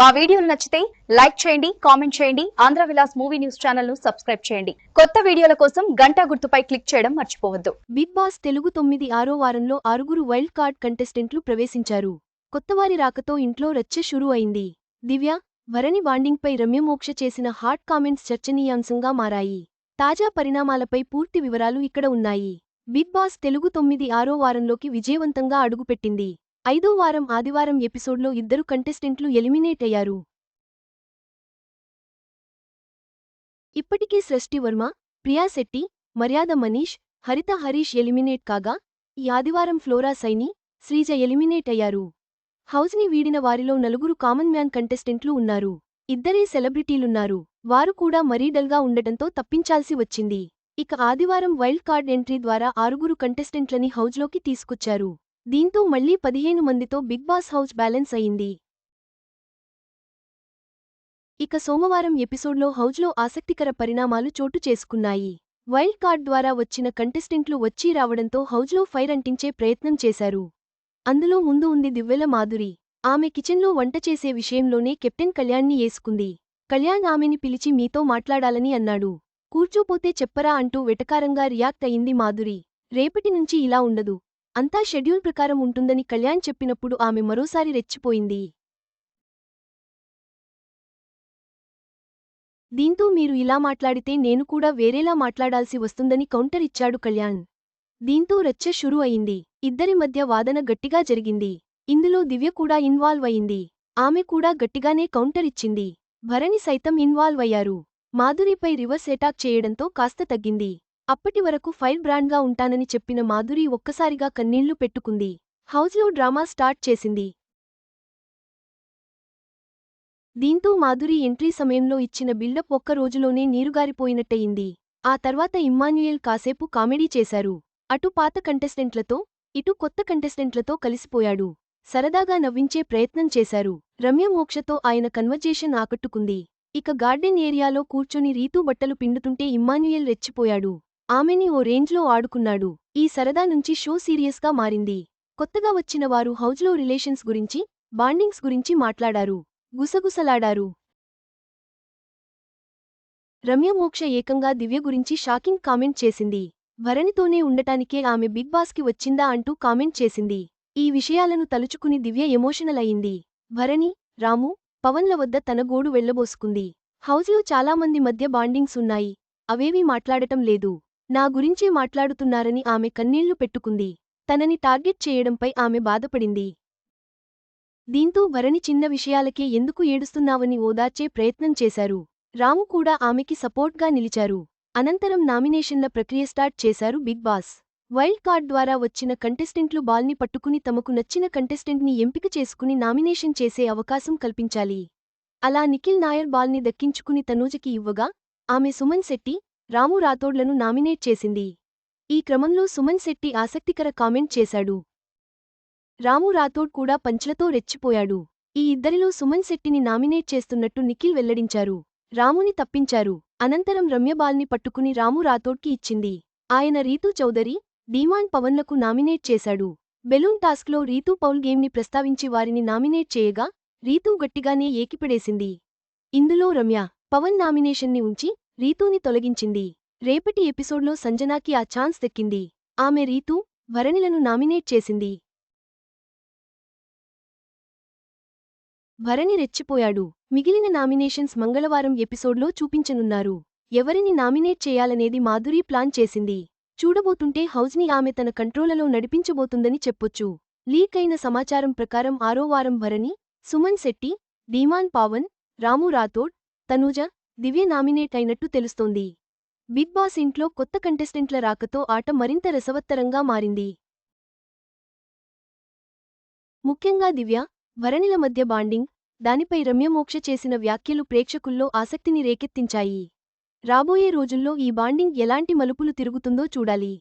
మా వీడియోలు నచ్చితే లైక్ చేయండి కామెంట్ చేయండి ఆంధ్ర విలాస్ మూవీ న్యూస్ ఛానల్ను సబ్స్క్రైబ్ చేయండి. కొత్త వీడియోల కోసం గంట గుర్తుపై క్లిక్ చేయడం మర్చిపోవద్దు. బిగ్ బాస్ తెలుగు తొమ్మిది ఆరో వారంలో ఆరుగురు వైల్డ్ కార్డ్ కంటెస్టెంట్లు ప్రవేశించారు. కొత్తవారి రాకతో ఇంట్లో రచ్చ షురూ అయింది. దివ్య భరణి బాండింగ్పై రమ్యమోక్ష చేసిన హాట్ కామెంట్స్ చర్చనీయాంశంగా మారాయి. తాజా పరిణామాలపై పూర్తి వివరాలు ఇక్కడ ఉన్నాయి. బిగ్ బాస్ తెలుగు తొమ్మిది ఆరో వారంలోకి విజయవంతంగా అడుగుపెట్టింది. ఐదో వారం ఆదివారం ఎపిసోడ్లో ఇద్దరు కంటెస్టెంట్లు ఎలిమినేట్ అయ్యారు. ఇప్పటికే సృష్టి వర్మ ప్రియాశెట్టి మర్యాద మనీష్ హరిత హరీష్ ఎలిమినేట్ కాగా ఈ ఆదివారం ఫ్లోరా సైని శ్రీజ ఎలిమినేట్ అయ్యారు. హౌస్ని వీడిన వారిలో నలుగురు కామన్ మ్యాన్ కంటెస్టెంట్లు ఉన్నారు. ఇద్దరే సెలబ్రిటీలున్నారు. వారు కూడా మరీ డల్గా ఉండటంతో తప్పించాల్సి వచ్చింది. ఇక ఆదివారం వైల్డ్ కార్డ్ ఎంట్రీ ద్వారా ఆరుగురు కంటెస్టెంట్లని హౌజ్లోకి తీసుకొచ్చారు. దీంతో మళ్ళీ పదిహేను మందితో బిగ్ బాస్ హౌస్ బ్యాలెన్స్ అయింది. ఇక సోమవారం ఎపిసోడ్లో హౌజ్లో ఆసక్తికర పరిణామాలు చోటు చేసుకున్నాయి. వైల్డ్ కార్డ్ ద్వారా వచ్చిన కంటెస్టెంట్లు వచ్చీ రావడంతో హౌజ్లో ఫైర్ అంటించే ప్రయత్నం చేశారు. అందులో ముందు ఉంది దివ్వెల మాధురి. ఆమె కిచెన్లో వంట చేసే విషయంలోనే కెప్టెన్ కళ్యాణ్ని ఏసుకుంది. కళ్యాణ్ ఆమెని పిలిచి మీతో మాట్లాడాలని అన్నాడు. కూర్చోపోతే చెప్పరా అంటూ వెటకారంగా రియాక్ట్ అయింది మాధురి. రేపటి నుంచి ఇలా ఉండదు. అంతా షెడ్యూల్ ప్రకారం ఉంటుందని కళ్యాణ్ చెప్పినప్పుడు ఆమె మరోసారి రెచ్చిపోయింది. దీంతో మీరు ఇలా మాట్లాడితే నేను కూడా వేరేలా మాట్లాడాల్సి వస్తుందని కౌంటర్ ఇచ్చాడు కళ్యాణ్. దీంతో రచ్చ షురూ అయింది. ఇద్దరి మధ్య వాదన గట్టిగా జరిగింది. ఇందులో దివ్య కూడా ఇన్వాల్వ్ అయింది. ఆమె కూడా గట్టిగానే కౌంటర్ ఇచ్చింది. భరణి సైతం ఇన్వాల్వ్ అయ్యారు. మాధురిపై రివర్స్ అటాక్ చేయడంతో కాస్త తగ్గింది. అప్పటి వరకు ఫైర్ బ్రాండ్గా ఉంటానని చెప్పిన మాధురి ఒక్కసారిగా కన్నీళ్ళు పెట్టుకుంది. హౌజ్లో డ్రామా స్టార్ట్ చేసింది. దీంతో మాధురి ఎంట్రీ సమయంలో ఇచ్చిన బిల్డప్ ఒక్క రోజులోనే నీరుగారిపోయినట్టయింది. ఆ తర్వాత ఇమ్మాన్యుయల్ కాసేపు కామెడీ చేశారు. అటు పాత కంటెస్టెంట్లతో ఇటు కొత్త కంటెస్టెంట్లతో కలిసిపోయాడు. సరదాగా నవ్వించే ప్రయత్నం చేశారు. రమ్య మోక్షతో ఆయన కన్వర్జేషన్ ఆకట్టుకుంది. ఇక గార్డెన్ ఏరియాలో కూర్చొని రీతూ బట్టలు పిండుతుంటే ఇమ్మాన్యుయల్ రెచ్చిపోయాడు. ఆమెని ఓ రేంజ్లో ఆడుకున్నాడు. ఈ సరదా నుంచి షో సీరియస్గా మారింది. కొత్తగా వచ్చిన వారు హౌజ్లో రిలేషన్స్ గురించి బాండింగ్స్ గురించి మాట్లాడారు. గుసగుసలాడారు. రమ్య మోక్ష ఏకంగా దివ్య గురించి షాకింగ్ కామెంట్ చేసింది. భరణితోనే ఉండటానికే ఆమె బిగ్ బాస్కి వచ్చిందా అంటూ కామెంట్ చేసింది. ఈ విషయాలను తలుచుకుని దివ్య ఎమోషనల్ అయింది. భరణి రాము పవన్ల వద్ద తన గోడు వెళ్ళబోసుకుంది హౌజ్లో చాలామంది మధ్య బాండింగ్స్ ఉన్నాయి. అవేవీ మాట్లాడటం లేదు. నా గురించే మాట్లాడుతున్నారని ఆమె కన్నీళ్ళు పెట్టుకుంది. తనని టార్గెట్ చేయడంపై ఆమె బాధపడింది. దీంతో భరణి చిన్న విషయాలకే ఎందుకు ఏడుస్తున్నావని ఓదార్చే ప్రయత్నం చేశారు. రాము కూడా ఆమెకి సపోర్ట్గా నిలిచారు. అనంతరం నామినేషన్ల ప్రక్రియ స్టార్ట్ చేశారు బిగ్ బాస్. వైల్డ్ కార్డ్ ద్వారా వచ్చిన కంటెస్టెంట్లు బాల్ని పట్టుకుని తమకు నచ్చిన కంటెస్టెంట్ని ఎంపిక చేసుకుని నామినేషన్ చేసే అవకాశం కల్పించాలి. అలా నిఖిల్ నాయర్ బాల్ని దక్కించుకుని తనూజకి ఇవ్వగా ఆమె సుమన్ శెట్టి రాము రాథోడ్లను నామినేట్ చేసింది. ఈ క్రమంలో సుమన్ శెట్టి ఆసక్తికర కామెంట్ చేశాడు. రాము రాథోడ్ కూడా పంచ్లతో రెచ్చిపోయాడు. ఈ ఇద్దరిలో సుమన్ శెట్టిని నామినేట్ చేస్తున్నట్టు నిఖిల్ వెల్లడించారు. రాముని తప్పించారు. అనంతరం రమ్యబాల్ని పట్టుకుని రాము రాథోడ్కి ఇచ్చింది. ఆయన రీతూ చౌదరి డీమాన్ పవన్లకు నామినేట్ చేశాడు. బెలూన్ టాస్క్లో రీతూ పౌల్ గేమ్ని ప్రస్తావించి వారిని నామినేట్ చేయగా రీతూ గట్టిగానే ఏకిపడేసింది. ఇందులో రమ్య పవన్ నామినేషన్ని ఉంచి రీతూని తొలగించింది. రేపటి ఎపిసోడ్లో సంజనాకి ఆ ఛాన్స్ దక్కింది. ఆమె రీతూ వరణిలను నామినేట్ చేసింది. వరణి రెచ్చిపోయాడు. మిగిలిన నామినేషన్స్ మంగళవారం ఎపిసోడ్లో చూపించనున్నారు. ఎవరిని నామినేట్ చేయాలనేది మాధురి ప్లాన్ చేసింది. చూడబోతుంటే హౌజ్ని ఆమె తన కంట్రోలలో నడిపించబోతుందని చెప్పొచ్చు. లీక్ అయిన సమాచారం ప్రకారం ఆరో వారం భరణి సుమన్ శెట్టి ధీమాన్ పావన్ రాము రాథోడ్ తనూజ దివ్య నామినేట్ అయినట్టు తెలుస్తోంది. బిగ్ బాస్ ఇంట్లో కొత్త కంటెస్టెంట్ల రాకతో ఆట మరింత రసవత్తరంగా మారింది. ముఖ్యంగా దివ్య భరణిల మధ్య బాండింగ్ దానిపై రమ్యమోక్ష చేసిన వ్యాఖ్యలు ప్రేక్షకుల్లో ఆసక్తిని రేకెత్తించాయి. రాబోయే రోజుల్లో ఈ బాండింగ్ ఎలాంటి మలుపులు తిరుగుతుందో చూడాలి.